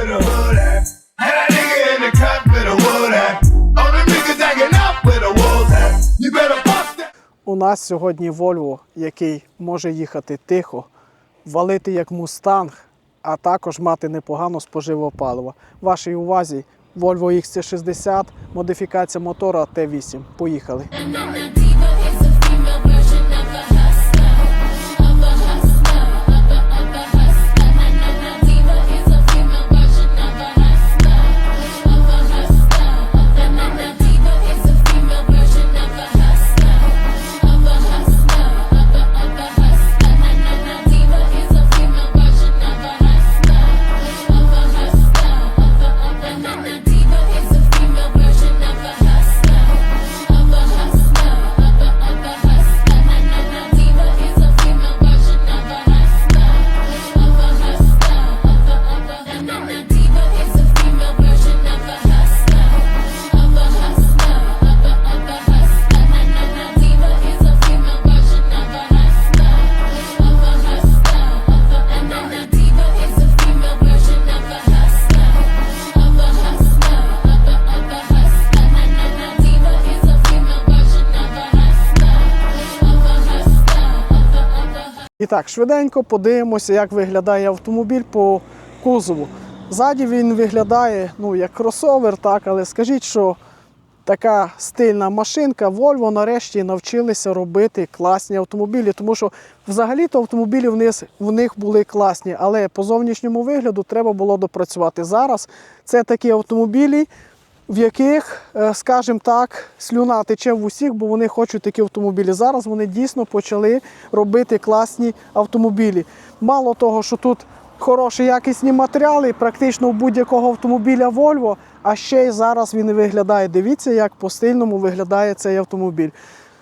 where the hood at. And that nigga in the cut where the wood at. All the niggas hanging out where the wolves at. You better bust that. У нас сьогодні Volvo, який може їхати тихо, валити як мустанг, а також мати непогано споживо паливо. Вашій увазі Volvo XC60, модифікація мотора Т8. Поїхали. Так, швиденько подивимося, як виглядає автомобіль по кузову. Ззаді він виглядає ну, як кросовер, так, але скажіть, що така стильна машинка Volvo нарешті навчилися робити класні автомобілі, тому що взагалі-то автомобілі в них, в них були класні, але по зовнішньому вигляду треба було допрацювати. Зараз це такі автомобілі, в яких, е, скажімо так, слюна тече в усіх, бо вони хочуть такі автомобілі. Зараз вони дійсно почали робити класні автомобілі. Мало того, що тут хороші якісні матеріали, практично у будь-якого автомобіля Volvo, а ще й зараз він виглядає. Дивіться, як по стильному виглядає цей автомобіль.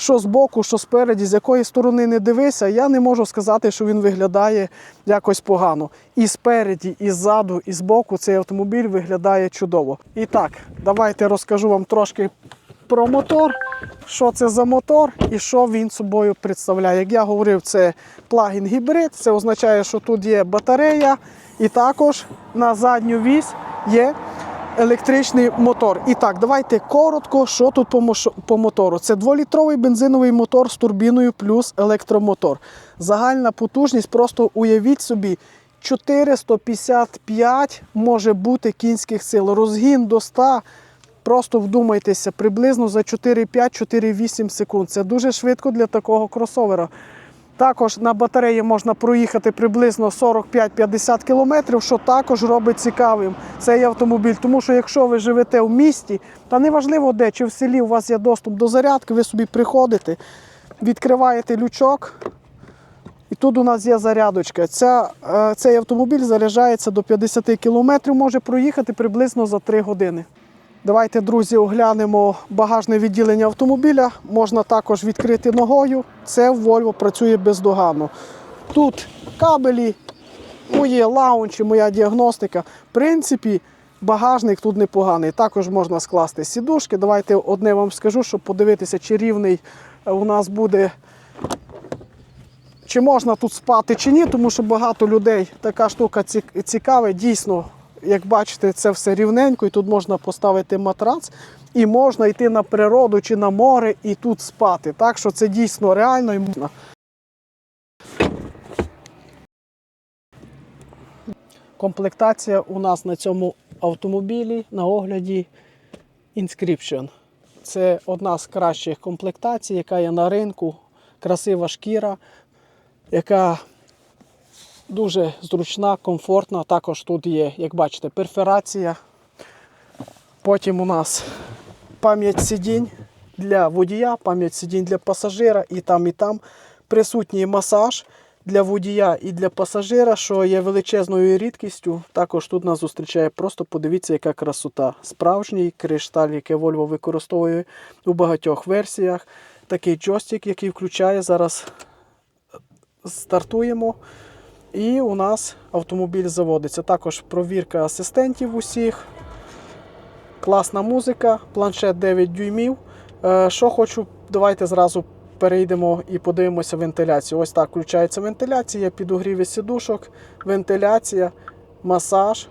Що з боку, що спереді, з якої сторони не дивися, я не можу сказати, що він виглядає якось погано. І спереді, і ззаду, і збоку цей автомобіль виглядає чудово. І так, давайте розкажу вам трошки про мотор, що це за мотор і що він собою представляє. Як я говорив, це плагін гібрид, це означає, що тут є батарея, і також на задню вісь є електричний мотор. І так, давайте коротко, що тут по, по мотору. Це 2-літровий бензиновий мотор з турбіною плюс електромотор. Загальна потужність, просто уявіть собі, 455 може бути кінських сил. Розгін до 100. Просто вдумайтеся, приблизно за 4-5-4-8 секунд. Це дуже швидко для такого кросовера. Також на батареї можна проїхати приблизно 45-50 кілометрів, що також робить цікавим цей автомобіль. Тому що якщо ви живете в місті, та неважливо де, чи в селі у вас є доступ до зарядки, ви собі приходите, відкриваєте лючок, і тут у нас є зарядочка. Ця, е, цей автомобіль заряджається до 50 кілометрів, може проїхати приблизно за 3 години. Давайте, друзі, оглянемо багажне відділення автомобіля. Можна також відкрити ногою. Це в Volvo працює бездоганно. Тут кабелі, моє лаунчі, моя діагностика. В принципі, багажник тут непоганий. Також можна скласти сідушки. Давайте одне вам скажу, щоб подивитися, чи рівний у нас буде. Чи можна тут спати чи ні, тому що багато людей така штука ці- цікавить. Дійсно, як бачите, це все рівненько, і тут можна поставити матрац, і можна йти на природу чи на море і тут спати. Так що це дійсно реально і можна. Комплектація у нас на цьому автомобілі на огляді Inscription. Це одна з кращих комплектацій, яка є на ринку. Красива шкіра, яка дуже зручна, комфортна. Також тут є, як бачите, перфорація. Потім у нас пам'ять сидінь для водія, пам'ять сидінь для пасажира і там, і там присутній масаж для водія і для пасажира, що є величезною рідкістю. Також тут нас зустрічає просто подивіться, яка красота. Справжній кришталь, який Volvo використовує у багатьох версіях. Такий джойстик, який включає зараз. Стартуємо. І у нас автомобіль заводиться. Також провірка асистентів усіх. Класна музика, планшет 9 дюймів. Е, Що хочу, давайте зразу перейдемо і подивимося вентиляцію. Ось так включається вентиляція, підогріви сідушок, вентиляція, масаж.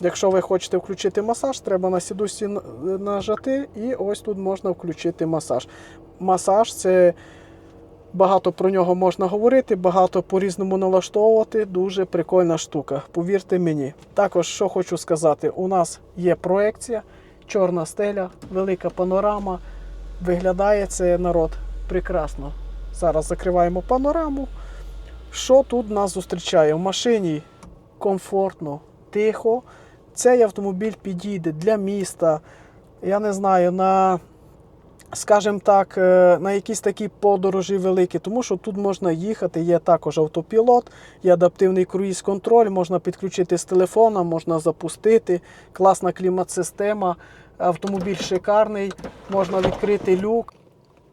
Якщо ви хочете включити масаж, треба на сідусі нажати, і ось тут можна включити масаж. Масаж це багато про нього можна говорити, багато по-різному налаштовувати. Дуже прикольна штука. Повірте мені. Також, що хочу сказати, у нас є проекція, чорна стеля, велика панорама. Виглядає це народ прекрасно. Зараз закриваємо панораму. Що тут нас зустрічає? В машині комфортно, тихо. Цей автомобіль підійде для міста. Я не знаю, на, скажімо так, е, на якісь такі подорожі великі, тому що тут можна їхати, є також автопілот, є адаптивний круїз-контроль, можна підключити з телефона, можна запустити. Класна клімат-система, автомобіль шикарний, можна відкрити люк.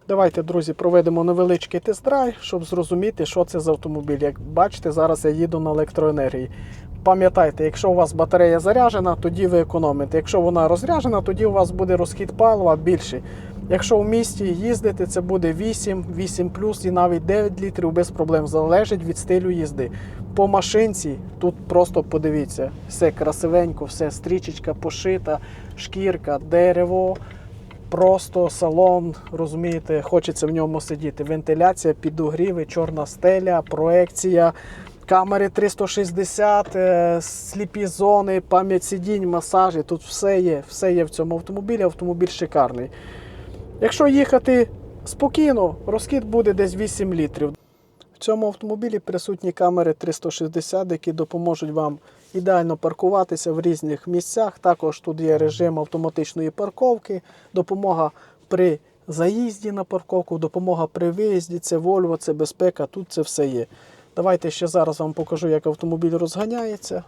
Давайте, друзі, проведемо невеличкий тест-драйв, щоб зрозуміти, що це за автомобіль. Як бачите, зараз я їду на електроенергії. Пам'ятайте, якщо у вас батарея заряджена, тоді ви економите. Якщо вона розряджена, тоді у вас буде розхід палива більший. Якщо в місті їздити, це буде 8, 8 плюс і навіть 9 літрів без проблем. Залежить від стилю їзди. По машинці тут просто подивіться, все красивенько, все стрічечка пошита, шкірка, дерево. Просто салон, розумієте, хочеться в ньому сидіти. Вентиляція, підогріви, чорна стеля, проекція, камери 360, е, сліпі зони, пам'ять сидінь, масажі. Тут все є, все є в цьому автомобілі. Автомобіль шикарний. Якщо їхати спокійно, розхід буде десь 8 літрів. В цьому автомобілі присутні камери 360, які допоможуть вам ідеально паркуватися в різних місцях. Також тут є режим автоматичної парковки, допомога при заїзді на парковку, допомога при виїзді. Це Volvo, це безпека, тут це все є. Давайте ще зараз вам покажу, як автомобіль розганяється.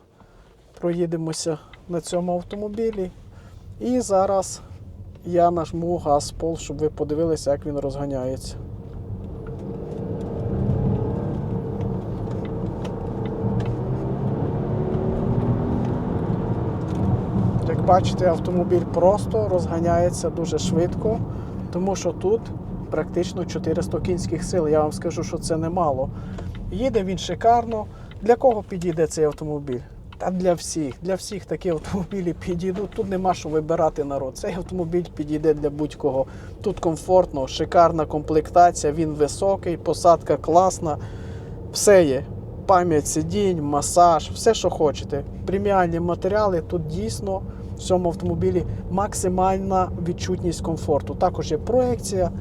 Проїдемося на цьому автомобілі. І зараз я нажму газ пол, щоб ви подивилися, як він розганяється. Як бачите, автомобіль просто розганяється дуже швидко, тому що тут практично 400 кінських сил. Я вам скажу, що це немало. Їде він шикарно. Для кого підійде цей автомобіль? Та для всіх. Для всіх такі автомобілі підійдуть. Тут нема що вибирати народ. Цей автомобіль підійде для будь-кого. Тут комфортно, шикарна комплектація, він високий, посадка класна. Все є. Пам'ять сидінь, масаж, все, що хочете. Преміальні матеріали тут дійсно в цьому автомобілі максимальна відчутність комфорту. Також є проекція,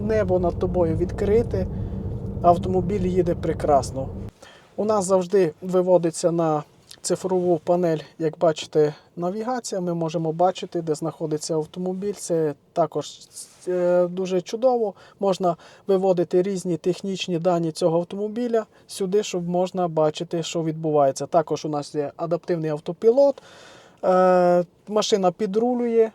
небо над тобою відкрите, автомобіль їде прекрасно. У нас завжди виводиться на цифрову панель, як бачите, навігація. Ми можемо бачити, де знаходиться автомобіль. Це також е, дуже чудово. Можна виводити різні технічні дані цього автомобіля сюди, щоб можна бачити, що відбувається. Також у нас є адаптивний автопілот. Е, Машина підрулює,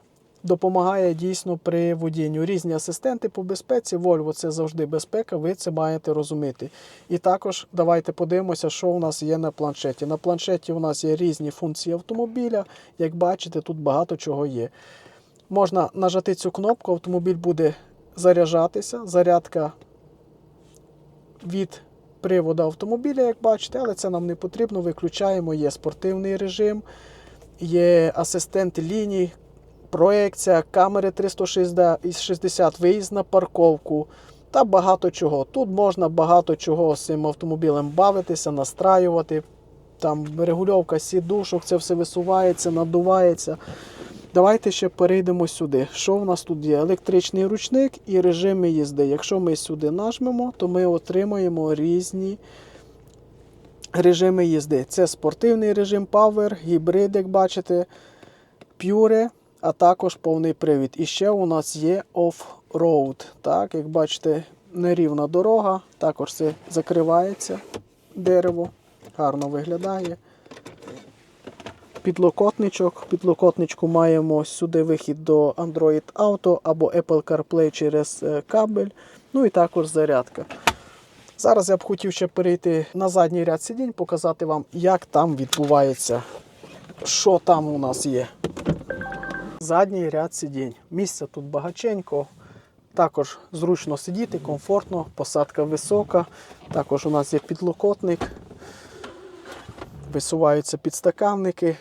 допомагає дійсно при водінню. Різні асистенти по безпеці. Volvo це завжди безпека, ви це маєте розуміти. І також давайте подивимося, що у нас є на планшеті. На планшеті у нас є різні функції автомобіля. Як бачите, тут багато чого є. Можна нажати цю кнопку, автомобіль буде заряджатися. Зарядка від приводу автомобіля, як бачите, але це нам не потрібно. Виключаємо. Є спортивний режим, є асистент ліній, проекція, камери 360, виїзд на парковку та багато чого. Тут можна багато чого з цим автомобілем бавитися, настраювати. Там регульовка сідушок, це все висувається, надувається. Давайте ще перейдемо сюди. Що в нас тут є? Електричний ручник і режими їзди. Якщо ми сюди нажмемо, то ми отримаємо різні режими їзди. Це спортивний режим Power, гібрид, як бачите, Pure, а також повний привід. І ще у нас є off-road. Так, як бачите, нерівна дорога, також це закривається дерево, гарно виглядає. Підлокотничок. Підлокотничку маємо сюди вихід до Android Auto або Apple CarPlay через е, кабель. Ну і також зарядка. Зараз я б хотів ще перейти на задній ряд сидінь, показати вам, як там відбувається, що там у нас є. Задній ряд сидінь. Місця тут багаченько. Також зручно сидіти, комфортно, посадка висока. Також у нас є підлокотник. Висуваються підстаканники,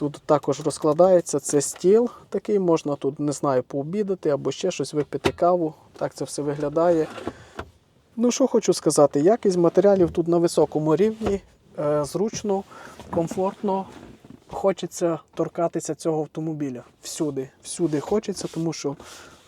Тут також розкладається це стіл такий, можна тут, не знаю, пообідати або ще щось випити каву. Так це все виглядає. Ну, що хочу сказати, якість матеріалів тут на високому рівні, е, зручно, комфортно. Хочеться торкатися цього автомобіля. Всюди, всюди хочеться, тому що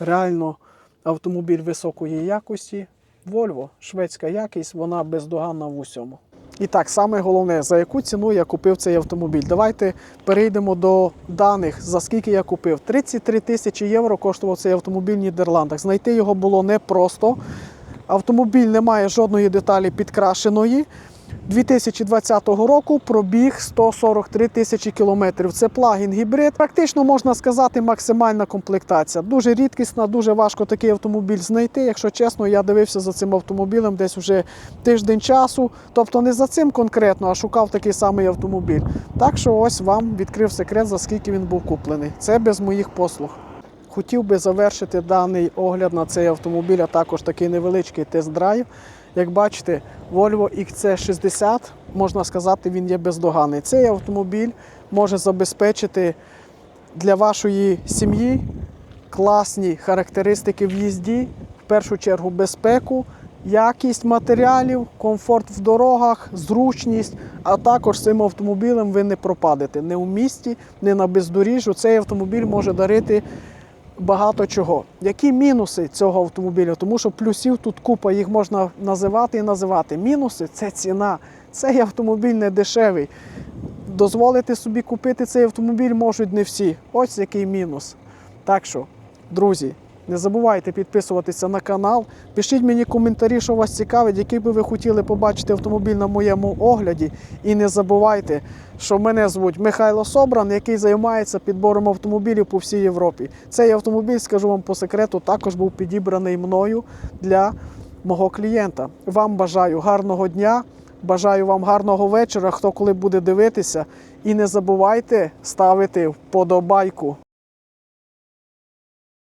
реально автомобіль високої якості. Volvo, шведська якість, вона бездоганна в усьому. І так, саме головне, за яку ціну я купив цей автомобіль. Давайте перейдемо до даних, за скільки я купив. 33 тисячі євро коштував цей автомобіль в Нідерландах. Знайти його було непросто. Автомобіль не має жодної деталі підкрашеної. 2020 року пробіг 143 тисячі кілометрів. Це плагін гібрид. Практично можна сказати, максимальна комплектація. Дуже рідкісна, дуже важко такий автомобіль знайти. Якщо чесно, я дивився за цим автомобілем десь вже тиждень часу. Тобто не за цим конкретно, а шукав такий самий автомобіль. Так що ось вам відкрив секрет, за скільки він був куплений. Це без моїх послуг. Хотів би завершити даний огляд на цей автомобіль, а також такий невеличкий тест-драйв. Як бачите, Volvo XC60, можна сказати, він є бездоганний. Цей автомобіль може забезпечити для вашої сім'ї класні характеристики в їзді, в першу чергу безпеку, якість матеріалів, комфорт в дорогах, зручність, а також цим автомобілем ви не пропадете не у місті, не на бездоріжжю. Цей автомобіль може дарити багато чого. Які мінуси цього автомобіля? Тому що плюсів тут купа, їх можна називати і називати. Мінуси це ціна. Цей автомобіль не дешевий. Дозволити собі купити цей автомобіль можуть не всі. Ось який мінус. Так що, друзі, не забувайте підписуватися на канал. Пишіть мені коментарі, що вас цікавить, який би ви хотіли побачити автомобіль на моєму огляді. І не забувайте, що мене звуть Михайло Собран, який займається підбором автомобілів по всій Європі. Цей автомобіль, скажу вам по секрету, також був підібраний мною для мого клієнта. Вам бажаю гарного дня. Бажаю вам гарного вечора, хто коли буде дивитися. І не забувайте ставити вподобайку.